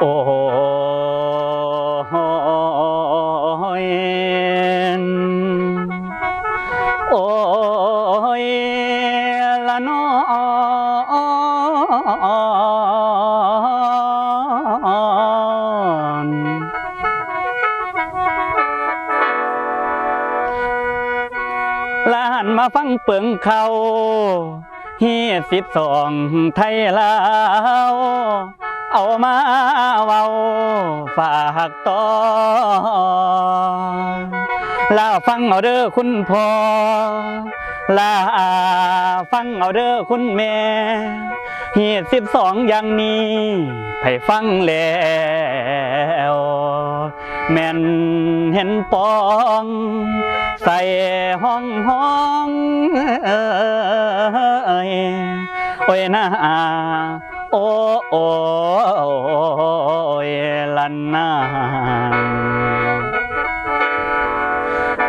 โอ้ยโอ้ยละนอลานมาฟังเปิงเขาเฮีสิบสองไทยลาว เอามาเว้าฝากต่อลาฟังเอาเด้อคุณพ่อลาฟังเอาเด้อคุณแม่เฮียสิบสองอย่างนี้ไผฟังแล้วแม่นเห็นปอง ใส่ห้องห้องเอ้ยโอ้ยนะ โอ้โอ้ยลันนา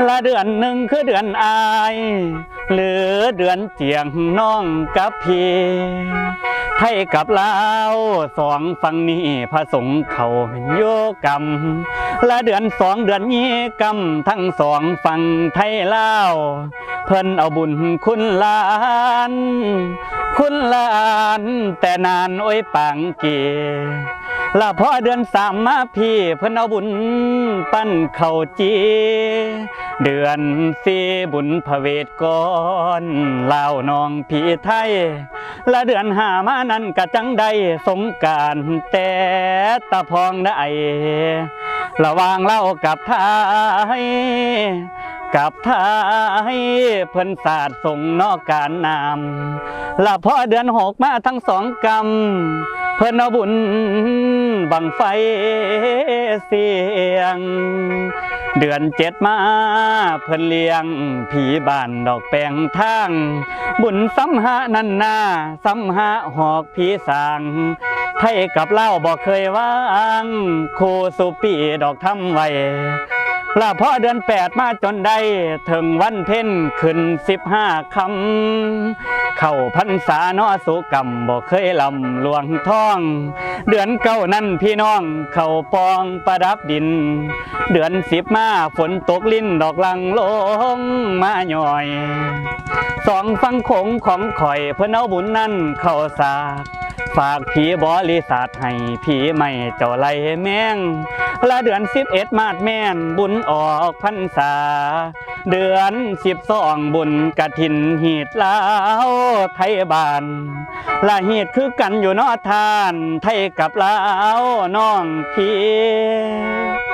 ละเดือนหนึ่งคือเดือนอาย หรือเดือนเจียงน้องกับพี่ ไทยกับลาวสองฝั่งนี้พระสงฆ์เขาโยกรรมละเดือนสองเดือนนี้กำทั้งสองฝั่งไทยลาวเพิ่นเอาบุญคุณลาน คุณลาน แต่นานโอ้ยปางเกี ละพอเดือนสามมาพี่เพิ่นเอาบุญปั้นเข่าจี เดือนสี่บุญพระเวทก่อนลาวนองพี่ไทย ละเดือนห้ามานั้นกะจังได้สงการแต่ตะพองได้ระวางเล่ากับไทยกับไทยเพิ่นศาสตร์ส่งนอกการนามละพอเดือนหกมาทั้งสองกรรมเพิ่นเอาบุญ บังไฟเสียง เดือนเจ็ดมาเพิ่นเลี้ยง ผีบ้านดอกแปลงทาง บุญซ้ำหานันนาซ้ำหาหอกผีสางไทยกับเล่าบอกเคยว่างครูสุปีดอกทำไว้ลาพ่อเดือนแปดมาจนได้ ถึงวันเพ็ญขึ้นสิบห้าคำ เข้าพรรษาเนอสุกรรมบอกเคยลำหลวงท่อง เดือนเก้านั้นพี่น้อง เข้าปองประดับดิน เดือนสิบมาฝนตกลิ้นดอกลังลงมาหน่อยสองฟังโขงของข่อยเพื่อนเอาบุญนั่นเข้าสากฝากผีบริษัทให้ผีไม่เจ้าไรแมงละเดือนสิบเอ็ดมาดแม่นบุญออกพรรษา เดือนสิบสองบุญกะถินหีดลาวไทยบานละหีดคือกันอยู่นอทาน ไทยกับลาวน้องพี่